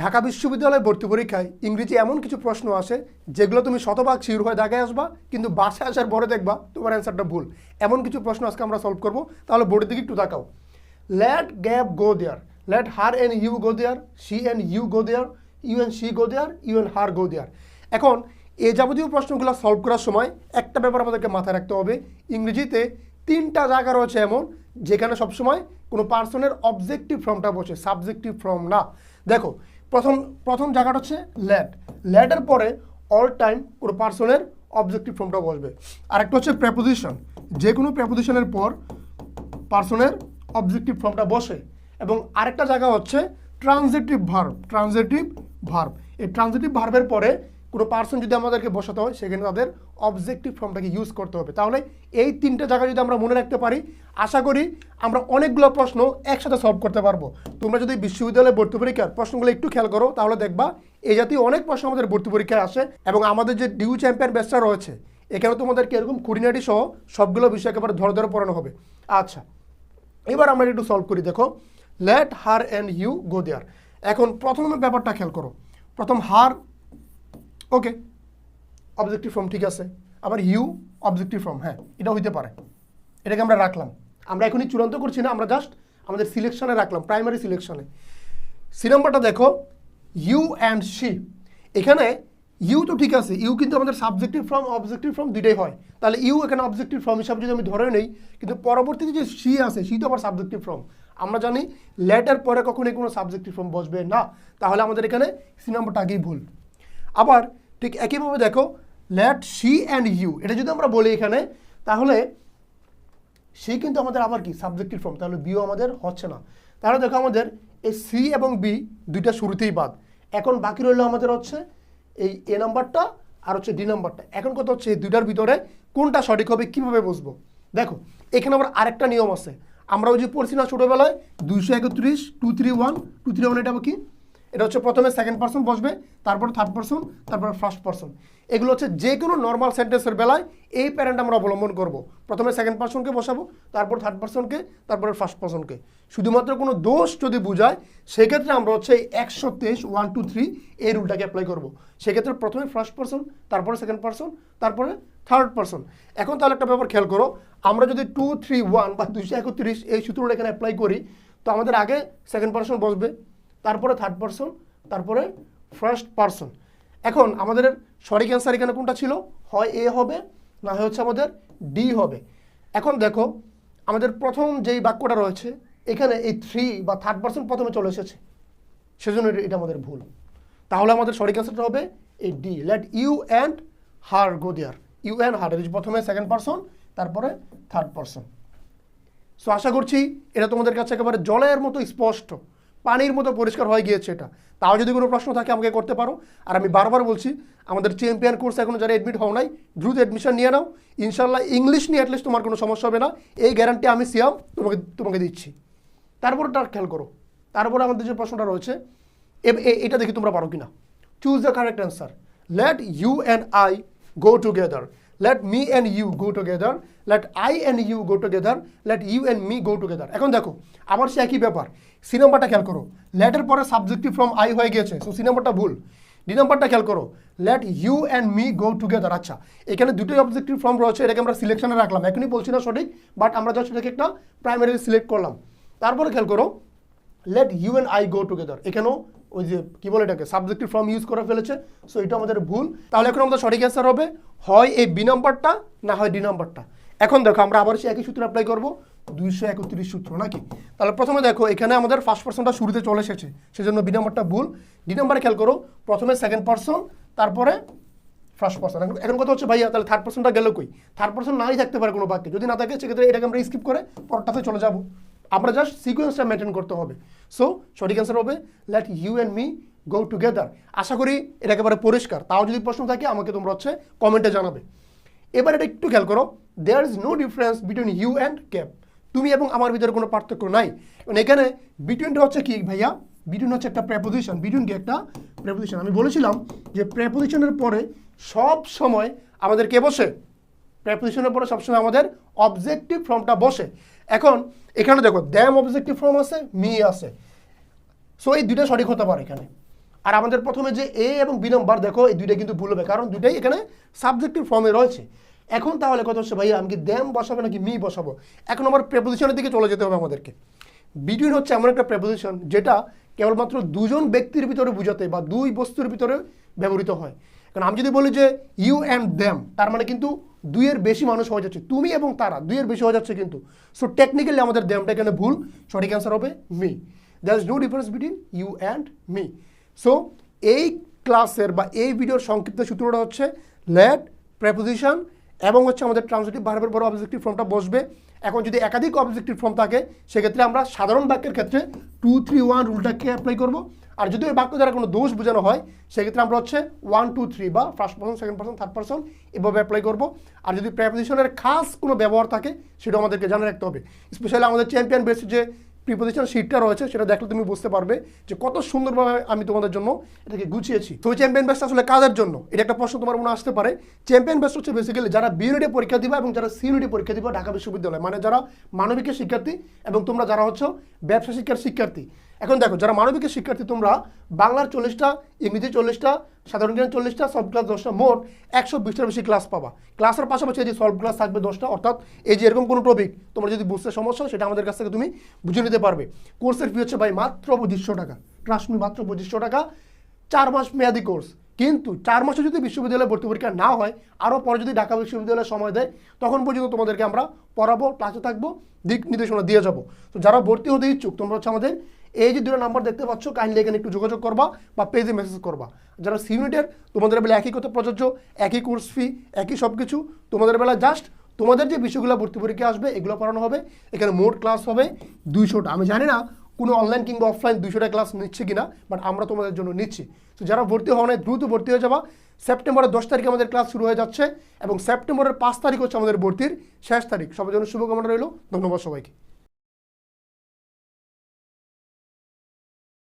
ঢাকা বিশ্ববিদ্যালয়ে ভর্তি পরীক্ষায় ইংরেজি এমন কিছু প্রশ্ন আসে যেগুলো তুমি শতভাগ শিওর হয়ে ঢাকায় আসবা, কিন্তু বাসায় আসার পরে দেখবা তোমার অ্যান্সারটা ভুল। এমন কিছু প্রশ্ন আজকে আমরা সলভ করব, তাহলে বোর্ডের দিকে একটু তাকাও। Let gap go there let her and you go there she and you go there you and she go there you and her go there এখন এই যাবতীয় প্রশ্নগুলো সলভ করার সময় একটা ব্যাপার আমাদেরকে মাথায় রাখতে হবে। ইংরেজিতে তিনটা জায়গা রয়েছে এমন, যেখানে সবসময় কোনো পার্সনের অবজেক্টিভ ফর্মটা বসে। সাবজেক্টিভ ফর্ম না। দেখো প্রথম প্রথম জায়গাটা হচ্ছে ল্যাড। ল্যাডের পরে অল টাইম কোনো পার্সনের অবজেক্টিভ ফর্মটা বসবে। আরেকটা হচ্ছে প্রেপোজিশন যে কোনো প্রেপোজিশনের পর পার্সনের অবজেক্টিভ ফর্মটা বসে। এবং আরেকটা জায়গা হচ্ছে ট্রানজেটিভ ভার্ব ট্রানজেটিভ ভার্ব এই ট্রানজেটিভ ভার্বের পরে কোনো পার্সন যদি আমাদেরকে বসাতে হয়, সেখানে তাদের অবজেক্টিভ ফর্মটাকে ইউজ করতে হবে। তাহলে এই তিনটে জায়গা যদি আমরা মনে রাখতে পারি, আশা করি আমরা অনেকগুলো প্রশ্ন একসাথে সলভ করতে পারব। তোমরা যদি বিশ্ববিদ্যালয়ে ভর্তি পরীক্ষার প্রশ্নগুলো একটু খেয়াল করো, তাহলে দেখবা এই জাতীয় অনেক প্রশ্ন আমাদের ভর্তি পরীক্ষায় আসে এবং আমাদের যে ডিউ চ্যাম্পিয়ন ব্যাচটা রয়েছে, এখানে তোমাদেরকে এরকম খুঁটিনাটি সহ সবগুলো বিষয় একেবারে ধরে ধরে পড়ানো হবে। আচ্ছা এবার আমরা একটু সলভ করি। দেখো let her and you go there এখন প্রথম ব্যাপারটা খেয়াল করো। প্রথম হার ওকে অবজেক্টিভ ফর্ম ঠিক আছে. আবার ইউ অবজেক্টিভ ফর্ম হ্যাঁ এটা হইতে পারে। এটাকে আমরা রাখলাম। আমরা এখনই চূড়ান্ত করছি না, আমরা জাস্ট আমাদের সিলেকশনে রাখলাম প্রাইমারি সিলেকশনে সি নাম্বারটা দেখো ইউ অ্যান্ড শি এখানে ইউ তো ঠিক আছে ইউ কিন্তু আমাদের সাবজেক্টিভ ফর্ম অবজেক্টিভ ফর্ম দুইটাই হয়। তাহলে ইউ এখানে অবজেক্টিভ ফর্ম হিসাবে যদি আমি ধরে নেই, কিন্তু পরবর্তীতে যে সি আছে সি তো আবার সাবজেক্টিভ ফর্ম আমরা জানি লেটার পরে কখনোই কোনো সাবজেক্টিভ ফর্ম বসবে না। তাহলে আমাদের এখানে সি নাম্বারটা আগেই ভুল। আবার ঠিক একইভাবে দেখো লেট সি অ্যান্ড ইউ এটা যদি আমরা বলি এখানে, তাহলে সি কিন্তু আমাদের আবার কি? সাবজেক্টিভ ফর্ম তাহলে বিও আমাদের হচ্ছে না। তাহলে দেখো আমাদের এই সি এবং বি দুইটা শুরুতেই বাদ। এখন বাকি রইল আমাদের হচ্ছে এই এ নাম্বারটা আর হচ্ছে ডি নাম্বারটা এখন কত হচ্ছে এই দুইটার ভিতরে কোনটা সঠিক হবে, কীভাবে বুঝব? দেখো, এখানে আবার আরেকটা নিয়ম আছে। আমরা ওই যে পড়ছি না ছোটোবেলায়, দুইশো একত্রিশ two three one two three one এটা কি? এটা হচ্ছে প্রথমে সেকেন্ড পার্সন বসবে, তারপর থার্ড পার্সন তারপর ফার্স্ট পার্সন এগুলো হচ্ছে যে কোনো নর্মাল সেন্টেন্সের বেলায় এই প্যারেন্ট আমরা অবলম্বন করব। প্রথমে সেকেন্ড পার্সনকে বসাবো, তারপর থার্ড পার্সনকে তারপরে ফার্স্ট পার্সনকে শুধুমাত্র কোনো দোষ যদি বোঝায়, সেক্ষেত্রে আমরা হচ্ছে এই একশো তেইশ ওয়ান টু থ্রি এই রুলটাকে অ্যাপ্লাই করব। সেক্ষেত্রে প্রথমে ফার্স্ট পার্সন তারপরে সেকেন্ড পার্সন তারপরে থার্ড পার্সন এখন তাহলে একটা ব্যাপার খেয়াল করো, আমরা যদি টু থ্রি ওয়ান বা দুইশো একত্রিশ এই সূত্রটা এখানে অ্যাপ্লাই করি, তো আমাদের আগে সেকেন্ড পার্সন বসবে। তারপরে থার্ড পার্সন তারপরে ফার্স্ট পার্সন এখন আমাদের সঠিক অ্যান্সার এখানে কোনটা ছিল? হয় এ হবে, না হয় হচ্ছে আমাদের ডি হবে। এখন দেখো, আমাদের প্রথম যেই বাক্যটা রয়েছে, এখানে এই থ্রি বা থার্ড পার্সন প্রথমে চলে এসেছে। সেজন্য এটা- আমাদের ভুল। তাহলে আমাদের সঠিক অ্যান্সারটা হবে এই D let you and her go there you and her প্রথমে সেকেন্ড পার্সন তারপরে থার্ড পার্সন সো আশা করছি এটা তোমাদের কাছে একেবারে জলের মতো স্পষ্ট। পানির মতো পরিষ্কার হয়ে গিয়েছে এটা। তাও যদি কোনো প্রশ্ন থাকে আমাকে করতে পারো। আর আমি বারবার বলছি, আমাদের চ্যাম্পিয়ন কোর্স এখনও যারা অ্যাডমিট হও নাই, দ্রুত অ্যাডমিশন নিয়ে নাও। ইনশাল্লাহ ইংলিশ নিয়ে অ্যাটলিস্ট তোমার কোনো সমস্যা হবে না। এই গ্যারান্টি আমি সিয়াম তোমাকে তোমাকে দিচ্ছি। তারপরে তার খেয়াল করো। তারপরে আমাদের যে প্রশ্নটা রয়েছে এটা দেখি তোমরা পারো কিনা। Choose the correct answer let you and I go together let me and you go together let I and you go together let you and me go together এখন দেখো আবার সে একই ব্যাপার। সি নাম্বারটা খেয়াল করো। লেটের পরে সাবজেক্টিভ ফ্রম আই হয়ে গিয়েছে। সো সি নাম্বারটা ভুল। ডি নাম্বারটা খেয়াল করো। Let you and me go together আচ্ছা এখানে দুটোই অবজেক্টিভ ফর্ম রয়েছে। এটাকে আমরা সিলেকশনে রাখলাম। এখনই বলছি না সঠিক বাট আমরা জাস্ট এটাকে একটা প্রাইমারি সিলেক্ট করলাম। তারপরে খেয়াল করো let you and I go together এখানেও ওই যে, কী বলে এটাকে? সাবজেক্টিভ ফর্ম ইউজ করে ফেলেছে। সো এটা আমাদের ভুল। তাহলে এখন আমাদের সঠিক অ্যান্সার হবে। হয় এই বি নম্বরটা না হয় ডি নম্বরটা এখন দেখো, আমরা আবার সেই একই সূত্র অ্যাপ্লাই করব, দুইশো একত্রিশ সূত্র, নাকি? তাহলে প্রথমে দেখো, এখানে আমাদের ফার্স্ট পার্সনটা শুরুতে চলে এসেছে, সেজন্য বি নম্বরটা ভুল। ডি নাম্বারে খেয়াল করো, প্রথমে সেকেন্ড পার্সন তারপরে ফার্স্ট পার্সন এখন এখন কথা হচ্ছে, ভাইয়া, তাহলে থার্ড পার্সনটা গেল কই? থার্ড পার্সন নাই থাকতে পারে কোনো বাক্যে। যদি না থাকে, সেক্ষেত্রে এটাকে আমরা স্কিপ করে পরটাতে চলে যাব। আমরা জাস্ট সিকোয়েন্সটা মেনটেন করতে হবে। সো সঠিক অ্যান্সার হবে let you and me go together আশা করি এটা একেবারে পরিষ্কার। তাও যদি প্রশ্ন থাকে, আমাকে তোমরা হচ্ছে কমেন্টে জানাবে। এবার এটা একটু খেয়াল করো there is no difference between you and cap তুমি এবং আমার ভিতরে কোনো পার্থক্য নাই। মানে এখানে বিটুইনটা হচ্ছে কি ভাইয়া? বিটুইন হচ্ছে একটা প্রেপোজিশন বিটুইন কি একটা প্রেপোজিশন আমি বলেছিলাম যে প্রেপোজিশনের পরে সব সময় আমাদের কে বসে? প্রেপোজিশনের পরে সবসময় আমাদের অবজেক্টিভ ফর্মটা বসে। এখন এখানে দেখো দ্যাম অবজেক্টিভ ফর্ম আছে মি আছে। সো এই দুইটা সঠিক হতে পারে এখানে। আর আমাদের প্রথমে যে এ এবং বি নাম্বার দেখো, এই দুইটা কিন্তু ভুল হবে, কারণ দুইটাই এখানে সাবজেক্টিভ ফর্মে রয়েছে। এখন তাহলে কথা হচ্ছে ভাই আমি কি দ্যাম বসাবো নাকি মি বসাবো? এখন আমার প্রেপোজিশনের দিকে চলে যেতে হবে আমাদেরকে। বিটুইন হচ্ছে এমন একটা প্রেপোজিশন যেটা কেবলমাত্র দুজন ব্যক্তির ভিতরে বোঝাতে বা দুই বস্তুর ভিতরে ব্যবহৃত হয়। কারণ আমি যদি বলি যে ইউ অ্যান্ড দ্যাম তার মানে কিন্তু দুইয়ের বেশি মানুষ হয়ে যাচ্ছে, তুমি এবং তারা, দুইয়ের বেশি হয়ে যাচ্ছে কিন্তু। সো টেকনিক্যালি আমাদের দ্যামটা এখানে ভুল, সঠিক অ্যান্সার হবে me there is no difference between you and me so এই ক্লাসের বা এই ভিডিওর সংক্ষিপ্ত সূত্রটা হচ্ছে লেট প্রেপোজিশন এবং হচ্ছে আমাদের ট্রান্সলেটিভ ভার্বের পরে অবজেক্টিভ ফর্মটা বসবে। এখন যদি একাধিক অবজেক্টিভ ফর্ম থাকে, সেক্ষেত্রে আমরা সাধারণ বাক্যের ক্ষেত্রে টু থ্রি ওয়ান রুলটাকে অ্যাপ্লাই করব। আর যদি ওই বাক্য দ্বারা কোনো দোষ বোঝানো হয়, সেক্ষেত্রে আমরা হচ্ছে ওয়ান টু থ্রি বা first person second person third person এভাবে অ্যাপ্লাই করব। আর যদি প্রেপোজিশনের খাস কোনো ব্যবহার থাকে সেটা আমাদেরকে জানা রাখতে হবে। স্পেশালি আমাদের চ্যাম্পিয়ন বেসিক যে প্রিপোজিশন শিটটা রয়েছে, সেটা দেখলে তুমি বুঝতে পারবে যে কত সুন্দরভাবে আমি তোমাদের জন্য এটাকে গুছিয়েছি। তো চ্যাম্পিয়ন বেস্ট আসলে কাদের জন্য? এটা একটা প্রশ্ন তোমার মনে আসতে পারে। চ্যাম্পিয়ন বেস্ট হচ্ছে বেসিক্যালি যারা বি পরীক্ষা দিবা এবং যারা সি পরীক্ষা দিবা ঢাকা বিশ্ববিদ্যালয় মানে যারা মানবিকের শিক্ষার্থী এবং তোমরা যারা হচ্ছে ব্যবসা শিক্ষার শিক্ষার্থী। এখন দেখো, যারা মানবিকের শিক্ষার্থী তোমরা বাংলার চল্লিশটা, ইংরেজি চল্লিশটা সাধারণ জ্ঞান চল্লিশটা সলভ ক্লাস দশটা, মোট একশো বিশটার বেশি ক্লাস পাবা। ক্লাসের পাশাপাশি এই যে সলভ ক্লাস থাকবে দশটা, অর্থাৎ এই যে এরকম কোনো টপিক তোমার যদি বুঝতে সমস্যা সেটা আমাদের কাছ থেকে তুমি বুঝে নিতে পারবে। কোর্সের ফি হচ্ছে ভাই মাত্র পঁচিশশো টাকা। ট্রাস্ট মি মাত্র পঁচিশশো টাকা। চার মাস মেয়াদি কোর্স কিন্তু চার মাসে যদি বিশ্ববিদ্যালয়ে ভর্তি পরীক্ষা না হয় আরও পরে যদি ঢাকা বিশ্ববিদ্যালয়ে সময় দেয়, তখন পর্যন্ত তোমাদেরকে আমরা পড়াবো ক্লাসে থাকব, দিক নির্দেশনা দিয়ে যাব। তো যারা ভর্তি হতে ইচ্ছুক, তোমরা হচ্ছে আমাদের এই যে দুটো নাম্বার দেখতে পাচ্ছ কাইন্ডলি এখানে একটু যোগাযোগ করবা বা পেজে মেসেজ করবা। যারা সিউনিটের তোমাদের বেলা একই কথা প্রযোজ্য, একই কোর্স ফি একই সব কিছু তোমাদের বেলা জাস্ট তোমাদের যে বিষয়গুলো ভর্তি পরীক্ষা আসবে, এগুলো পড়ানো হবে। এখানে মোট ক্লাস হবে দুইশোটা আমি জানি না কোনো অনলাইন কিংবা অফলাইন দুইশোটা ক্লাস নিচ্ছে কিনা বাট আমরা তোমাদের জন্য নিচ্ছি। তো যারা ভর্তি হওয়া নাই, দ্রুত ভর্তি হয়ে যাবা। সেপ্টেম্বরের দশ তারিখে আমাদের ক্লাস শুরু হয়ে যাচ্ছে এবং সেপ্টেম্বরের পাঁচ তারিখ হচ্ছে আমাদের ভর্তির শেষ তারিখ। সবার জন্য শুভকামনা রইল। ধন্যবাদ সবাইকে।